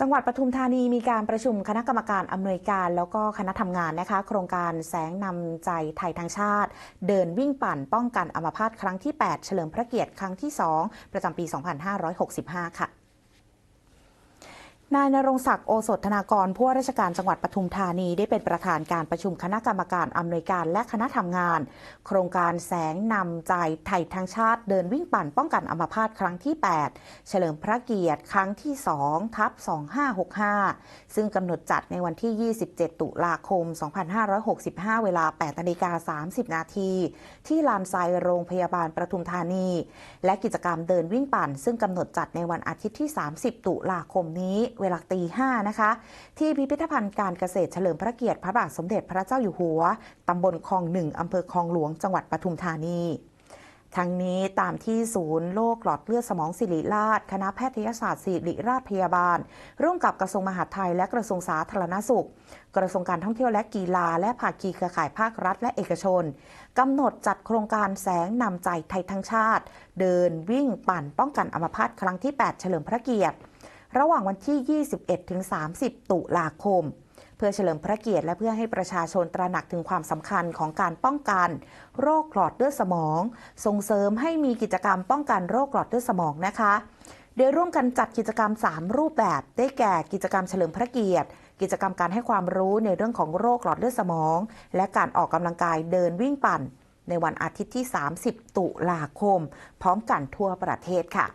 จังหวัดปทุมธานีมีการประชุมคณะกรรมการอำนวยการ แล้วก็คณะทำงานนะคะ โครงการแสงนำใจไทยทางชาติ เดินวิ่งปั่นป้องกันอัมพาตครั้งที่ 8 เฉลิมพระเกียรติครั้งที่ 2 ประจำปี 2565 ค่ะ นายนรงศักดิ์โอสถธนากรผู้ว่าราชการจังหวัดปทุมธานีได้เป็นประธานการประชุมคณะกรรมการอำนวยการและคณะทำงาน โครงการแสงนำใจไทยทางชาติเดินวิ่งปั่นป้องกันอัมพาตครั้งที่ 8 เฉลิมพระเกียรติครั้งที่2ทับ2565 ซึ่งกำหนดจัดในวันที่ 27 ตุลาคม 2565 เวลา8นาฬิกา30 นาทีที่ลานไซโรงพยาบาลปทุมธานี และกิจกรรมเดินวิ่งปั่น ซึ่งกำหนดจัดในวันอาทิตย์ที่ 30 ตุลาคมนี้เวลาตีห้านะคะ ที่พิพิธภัณฑ์การเกษตรเฉลิมพระเกียรติพระบาทสมเด็จพระเจ้าอยู่หัวตำบลคลองหนึ่งอำเภอคลองหลวงจังหวัดปทุมธานีทั้งนี้ตามที่ศูนย์โรคหลอดเลือดสมองศิริราช คณะแพทยศาสตร์ศิริราชพยาบาล ร่วมกับกระทรวงมหาดไทยและกระทรวงสาธารณสุข กระทรวงการท่องเที่ยวและกีฬา และภาคีเครือข่ายภาครัฐและเอกชนกำหนดจัดโครงการแสงนำใจไทยทั้งชาติ เดินวิ่งปั่นป้องกันอัมพาตครั้งที่ 8 เฉลิมพระเกียรติ ระหว่างวันที่ 21 ถึง 30 ตุลาคม เพื่อเฉลิมพระเกียรติและเพื่อให้ประชาชนตระหนักถึงความสำคัญของการป้องกัน โรคหลอดเลือดสมอง ส่งเสริมให้มีกิจกรรมป้องกันโรคหลอดเลือดสมองนะคะ โดยร่วมกันจัดกิจกรรม 3 รูปแบบ ได้แก่กิจกรรมเฉลิมพระเกียรติกิจกรรมการให้ความรู้ในเรื่องของโรคหลอดเลือดสมอง และการออกกำลังกายเดินวิ่งปั่น ในวันอาทิตย์ที่ 30 ตุลาคม พร้อมกันทั่วประเทศค่ะ